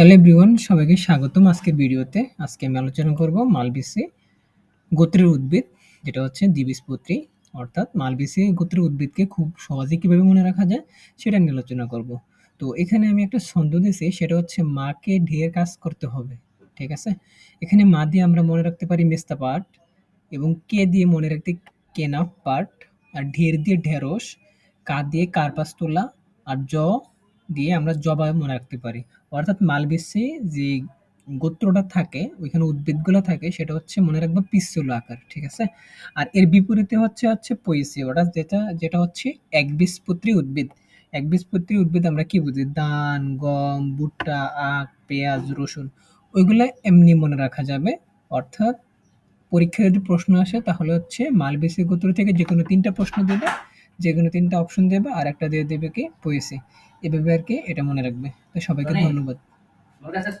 Hello everyone সবাইকে স্বাগতম আজকের ভিডিওতে। আজকে আমি আলোচনা করব মালবেসি গোত্রের উদ্ভিদ, যেটা হচ্ছে দ্বিবীজপত্রী। অর্থাৎ মালবেসি গোত্রের উদ্ভিদকে খুব সহজে কীভাবে মনে রাখা যায়, সেটা নিয়ে আলোচনা করব। তো এখানে আমি একটা ছন্দ দিয়েছি, সেটা হচ্ছে মাকে ঢের কাজ করতে হবে, ঠিক আছে? এখানে মা দিয়ে আমরা মনে রাখতে পারি মেস্তা পাট এবং কে দিয়ে মনে রাখতে কেনা পাট, আর ঢের দিয়ে ঢেঁড়স, কা দিয়ে কার্পাস তোলা, আর জ দিয়ে আমরা জবা মনে রাখতে পারি। অর্থাৎ মালবেসি যে গোত্রটা থাকে, ওইখানে উদ্ভিদগুলো থাকে, সেটা হচ্ছে মনে রাখব পিচ্ছিল আকার, ঠিক আছে? আর এর বিপরীতে হচ্ছে হচ্ছে পইসি ওটা যেটা যেটা হচ্ছে একবীজপত্রী উদ্ভিদ। একবীজপত্রী উদ্ভিদ আমরা কি বুঝি? ধান, গম, ভুট্টা, আখ, পেঁয়াজ, রসুন, ওইগুলো এমনি মনে রাখা যাবে। অর্থাৎ পরীক্ষায় যদি প্রশ্ন আসে, তাহলে হচ্ছে মালবেসি গোত্র থেকে যে কোনো তিনটা প্রশ্ন দেবে। যে কোনো তিনটা অপশন দেবে আর একটা দিয়ে দেবে কি পয়েসি এভাবে আর কি এটা মনে রাখবে। তো সবাইকে ধন্যবাদ।